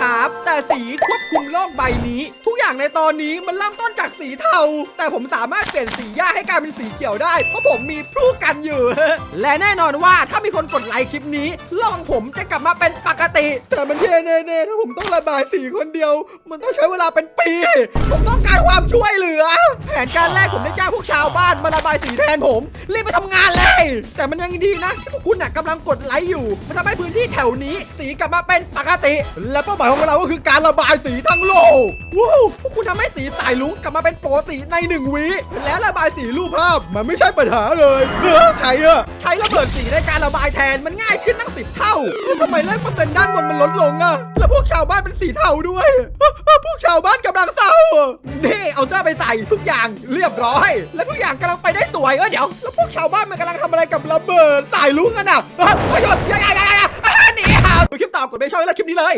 ครับ แต่สีควบคุมโลกใบนี้ ทุกอย่างในตอนนี้มันเริ่มต้นจากสีเทา แต่ผมสามารถเปลี่ยนสีหญ้าให้กลายเป็นสีเขียวได้ เพราะผมมีพลูกันอยู่ และแน่นอนว่าถ้ามีคนกดไลค์คลิปนี้โลกของผมจะกลับมาเป็นปกติ แต่มันแย่แน่ๆถ้าผมต้องระบายสีคนเดียว มันต้องใช้เวลาเป็นปี ผมต้องการความช่วยเหลือ ผนการแรกผมได้จ้างพวกชาวบ้านมาระบายสีแทนผม รีบไปทำงานเลย แต่มันยังดีนะที่พวกคุณน่ะกำลังกดไลค์อยู่ มันทำให้พื้นที่แถวนี้ สีกลับมาเป็นปกติ และเป้าหมายของเราก็คือการระบายสีทั้งโลกว้าวพวกคุณทำให้สีสายลุงกลับมาเป็นปกติในหนึ่งวิและระบายสีรูปภาพมันไม่ใช่ปัญหาเลยเออใครอะใช้ระเบิดสีในการระบายแทนมันง่ายขึ้นตั้งสิบเท่าทำไมเลขเปอร์เซ็นต์ด้านบนมันลดลงอะแล้วพวกชาวบ้านเป็นสีเทาด้วยพวกชาวบ้านกำลังเศร้านี่เอาเส่ทุกอย่างเรียบร้อย และทุกอย่างกำลังไปได้สวยเออเดี๋ยว แล้วพวกชาวบ้านมันกำลังทำอะไรกับระเบิดสายลุงกันอะเฮ้ยเฮ้ยอย่าอย่าอย่าอย่าอย่าหนีห่าวคลิปต่อกดไปชอบแล้วคลิปนี้เลย